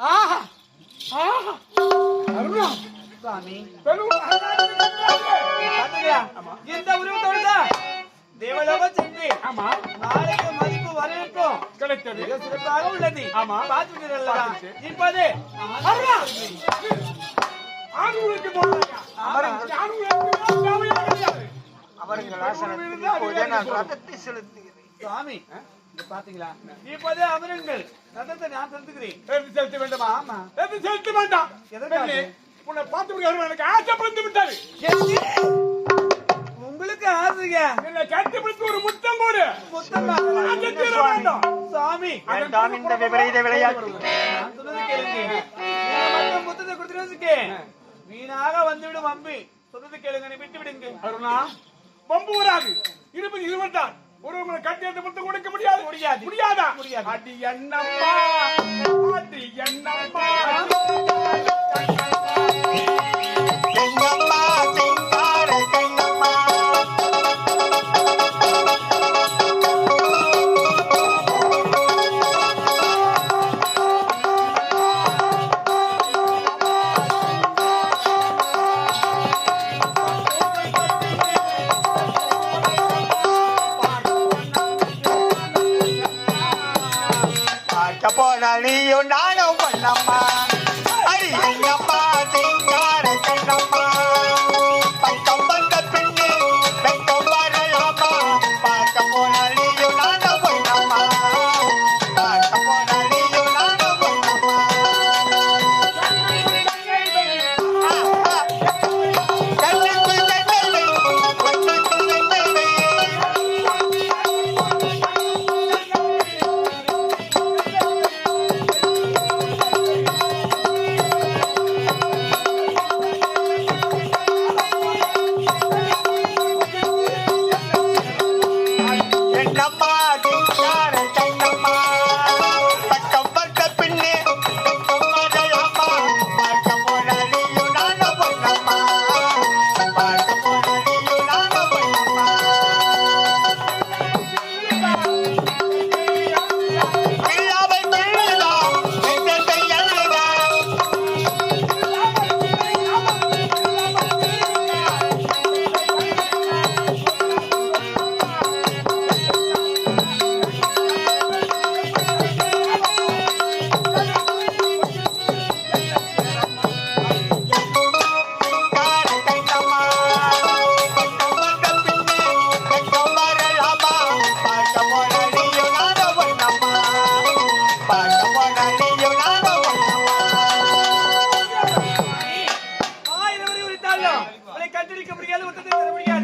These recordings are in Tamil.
ஆஹா! ஆஹா! அருணா! பாத்தீங்களா? இந்த உருவத்தோடு தான் தேவலோகம் சென்று. ஆமா. நாளைக்கு மதிப்பு வரவேற்கும் கிடைத்தது. மிக சிறப்பாக உள்ளது. ஆமா. பார்த்துக்கிறீர்களா பார்த்துட்டு. இப்போது அருணா! ஆண்களுக்கு போறாங்க ஆமா. ஆண்களுக்கு தேவையே கிடையாது அவர்கள் ஆசனத்தில் இப்போதே நான் ரதத்தை செலுத்துகிறேன். சுவாமி இங்க பாத்தீங்களா? இப்போது அமருங்கள் ரதத்தை நான் செலுத்துகிறேன் எடுத்து செலுத்த வேண்டுமா? ஆமா. எடுத்து செலுத்த வேண்டாம்? எதற்காக? பெண்ணே, உன்னை பார்த்து எனக்கு ஆசைப்பட்டு விட்டாரு உங்களுக்கு ஆசைங்க என்னை கட்டிப்பிடித்து ஒரு முத்தம் போடு முத்தமா வேண்டாம். சுவாமி வேண்டாம் இந்த விபரீத விளையாட்டு. நான் சொன்னது கேளுங்க. முத்தத்தை கொடுத்துட்டு வீணாக வந்துவிடும் அம்பி. சொன்னது கேளுங்க விட்டு விடுங்க அருணா. பம்பு வராது. இருபது இருபது தான் ஒருவங்களை கட்டி அந்த முத்தம் கொடுக்க முடியாது. முடியாது. முடியாதா? முடியாது. அடி என்னம்மா அடி என்னம்மா பார்க்க போனால் நானும் பண்ணம்மா அடி எங்கம்மா சிங்கார சின்னம்மா.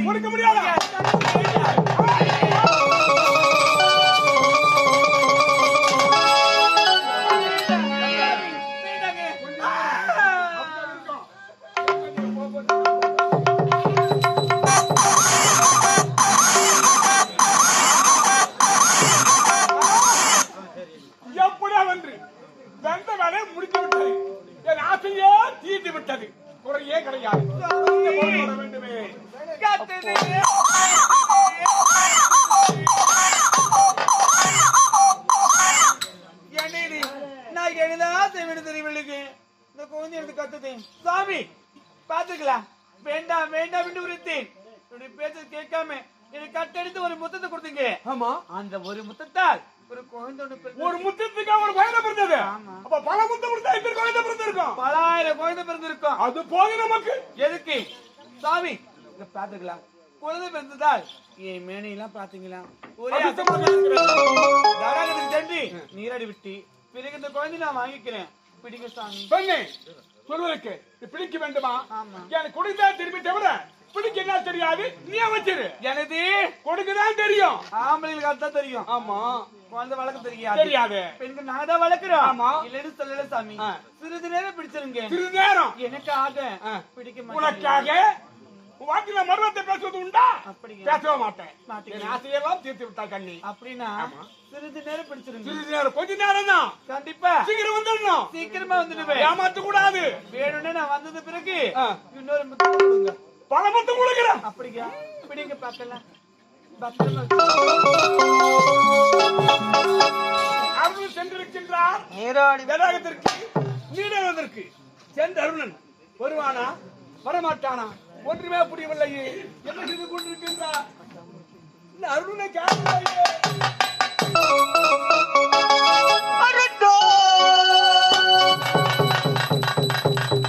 கொடுக்க முடியாதா? எப்படியா வென்று? வெந்த வேலையை முடித்து விட்டது. என் ஆசையே தீர்ந்து விட்டது. குறையே கிடையாது. வேண்டுமே நான் என்னதான் செய்வேன்னு தெரியவில்லைங்க இந்த குழந்தை எடுத்து கத்துது. சாமி பாத்துக்கலாம் வேண்டாம் வேண்டாம் என்று உரைத்தேன். பேச்ச கேட்காம எனக்கு கட்டடித்து ஒரு முத்தத்தை கொடுத்தீங்க. ஆமா. அந்த ஒரு முத்தத்தால் ஒரு குழந்தை. ஒரு முத்தத்துக்கு ஒரு குழந்தை பிறந்தது. அப்ப பல முத்தம் கொடுத்தா எத்தனை குழந்தை பிறந்திருக்கும்? பலாயிரம் குழந்தை பிறந்திருக்கும். அது போதும் நமக்கு. எதுக்கு? சாமி இங்க குழந்தை பிறந்ததால் என் மேனையெல்லாம் பாத்தீங்களா ஒரே. தடாகத்துக்கு நீராடி விட்டு பிறகு இந்த குழந்தை நான் வாங்கிக்கிறேன். பிடிங்க சாமி. பெண்ணே சொல்வதற்கு பிடிக்க வேண்டுமா. எனக்கு கொடுத்தா திரும்பி தவிர பிடிக்க என்ன தெரியாது? நீ வச்சிரு எனது? கொடுக்கதான் தெரியும். ஆம்பளைங்களுக்கு அதான் தெரியும். ஆமா. குழந்தை வளர்க்க தெரியாது. தெரியாது. பெண்கள் நாங்க தான் வளர்க்கிறோம். ஆமா. இல்லன்னு சொல்லல சாமி. சிறிது நேரம் பிடிச்சிருங்க. சிறிது நேரம் எனக்காக. பிடிக்க உனக்காக உன் வாக்கில மர்மத்தை பேசுவது உண்டா? அப்படிங்க. பேசவே மாட்டேன். மாட்டீங்க. என் ஆசையெல்லாம் தீர்த்து விட்டா கண்ணி. அப்படின்னா. சிறிது நேரம் பிடிச்சிருங்க. சிறிது நேரம் கொஞ்ச நேரம் தான். கண்டிப்பா. சீக்கிரம் வந்துடணும். சீக்கிரமா வந்துடுவேன். ஏமாத்த கூடாது வேணும்னு நான் வந்தது பிறகு. இன்னொரு முத்தம் கொடுங்க. பல மொத்தம் கொடுக்கிறேன். அப்படிங்க பிடிங்க பார்க்கலாம். அருள் சென்றிருக்கின்றார் நீராடி. தடாகத்திற்கு நீடவதற்கு சென்ற அருணன். வருவானா? வரமாட்டானா? ஒன்றுமே புரியவில்லையே. என்ன செய்து கொண்டிருக்கின்றார்? அருணனை